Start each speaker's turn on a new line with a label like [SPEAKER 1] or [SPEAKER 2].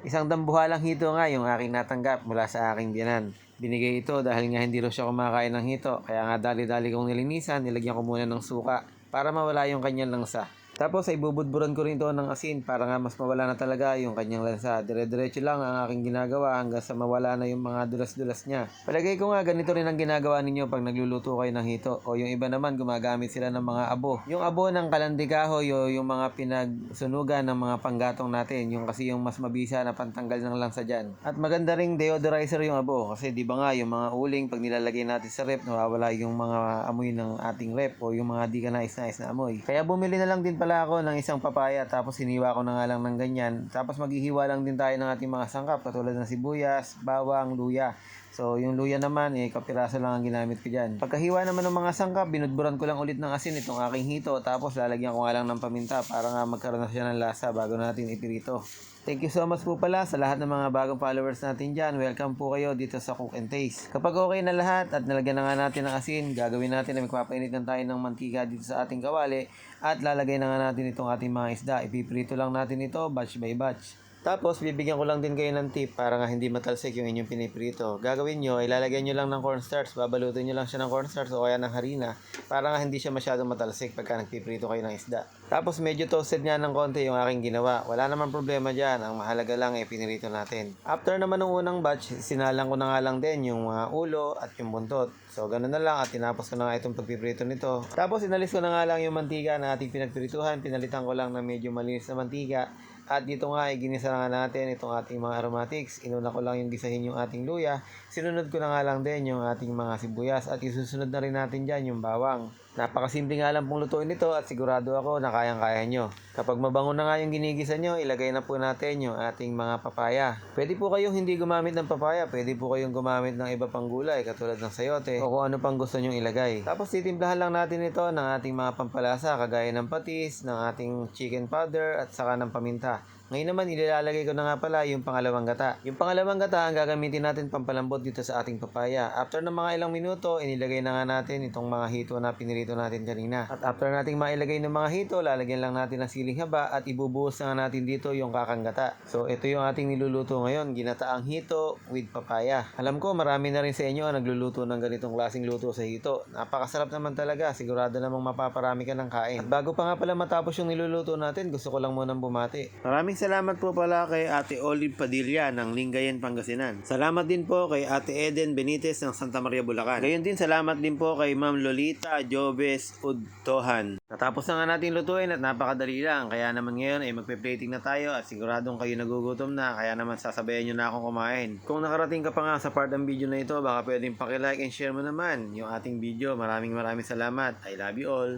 [SPEAKER 1] Isang dambuhalang hito nga yung aking natanggap mula sa aking biyanan. Binigay ito dahil nga hindi raw siya kumakain ng hito. Kaya nga dali-dali kong nilinisan, nilagyan ko muna ng suka para mawala yung kanyang langsa. Tapos ay bubudburan ko rin ito ng asin para nga mas mawala na talaga yung kanyang lansa. Dire-diretso lang ang aking ginagawa hanggang sa mawala na yung mga dulas-dulas niya. Palagay ko nga ganito rin ang ginagawa ninyo pag nagluluto kayo ng hito. O yung iba naman gumagamit sila ng mga abo. Yung abo ng kalandikahoy o yung mga pinagsunugan ng mga panggatong natin. Yung kasi yung mas mabisa na pantanggal ng lansa dyan. At maganda ring deodorizer yung abo. Kasi di ba nga yung mga uling pag nilalagay natin sa rep nawawala yung mga amoy ng ating rep o yung mga di ka nais-nais na amoy. Kaya bumili na lang din pala ako ng isang papaya tapos hiniwa ko na nga lang ng ganyan. Tapos maghihiwa lang din tayo ng ating mga sangkap katulad ng sibuyas, bawang, luya. So, yung luya naman, eh, kapiraso lang ang ginamit ko dyan. Pagkahiwa naman ng mga sangkap, binudburan ko lang ulit ng asin itong aking hito. Tapos, lalagyan ko nga lang ng paminta para nga magkaroon na siya ng lasa bago natin ipirito. Thank you so much po pala sa lahat ng mga bagong followers natin dyan. Welcome po kayo dito sa Cook and Taste. Kapag okay na lahat at nalagyan na nga natin ng asin, gagawin natin na magpapainit na tayo ng mantika dito sa ating kawali at lalagay na nga natin itong ating mga isda. Ipiprito lang natin ito batch by batch. Tapos, bibigyan ko lang din kayo ng tip para nga hindi matalsik yung inyong piniprito. Gagawin nyo, ilalagyan nyo lang ng cornstarch, babalutin nyo lang siya ng cornstarch o kaya ng harina para nga hindi siya masyadong matalsik pagka nagpiprito kayo ng isda. Tapos, medyo toasted nga ng konti yung aking ginawa. Wala naman problema dyan. Ang mahalaga lang ay pinirito natin. After naman ng unang batch, sinalang ko na nga lang din yung mga ulo at yung buntot. So, ganun na lang at tinapos ko na nga itong pagpiprito nito. Tapos, inalis ko na nga lang yung mantika na ating pinagprituhan. Pinalitan ko lang ng medyo malinis na mantika. At dito nga, ay ginisa na natin itong ating mga aromatics. Inuna ko lang yung gisahin yung ating luya. Sinunod ko na nga lang din yung ating mga sibuyas. At isusunod na rin natin dyan yung bawang. Napakasimple nga lang pong lutuin ito at sigurado ako na kayang-kaya nyo. Kapag mabango na nga yung ginigisa nyo, ilagay na po natin yung ating mga papaya. Pwede po kayong hindi gumamit ng papaya, pwede po kayong gumamit ng iba pang gulay katulad ng sayote o kung ano pang gusto nyong ilagay. Tapos titimplahan lang natin ito ng ating mga pampalasa kagaya ng patis, ng ating chicken powder at saka ng paminta. Ngayon naman, ililalagay ko na nga pala yung pangalawang gata. Yung pangalawang gata ang gagamitin natin pampalambot dito sa ating papaya. After ng mga ilang minuto, inilagay na nga natin itong mga hito na pinirito natin kanina. At after nating mailagay ng mga hito, lalagyan lang natin ng siling haba at ibubuhos na natin dito yung kakang gata. So, ito yung ating niluluto ngayon, ginataang hito with papaya. Alam ko, marami na rin sa inyo ang nagluluto ng ganitong klaseng luto sa hito. Napakasarap naman talaga, sigurado namang mapaparami ka ng kain. At bago pa nga pala matapos yung niluluto natin, gusto ko lang munang bumati. Maraming salamat po pala kay Ate Olive Padilla ng Lingayen, Pangasinan. Salamat din po kay Ate Eden Benitez ng Santa Maria, Bulacan. Gayon din salamat din po kay Ma'am Lolita Jobes Udtohan. Natapos na nga natin lutuin at napakadali lang. Kaya naman ngayon ay magpe-plating na tayo at siguradong kayo nagugutom na. Kaya naman sasabayan nyo na akong kumain. Kung nakarating ka pa nga sa part ng video na ito, baka pwedeng pakilike and share mo naman yung ating video. Maraming maraming salamat. I love you all.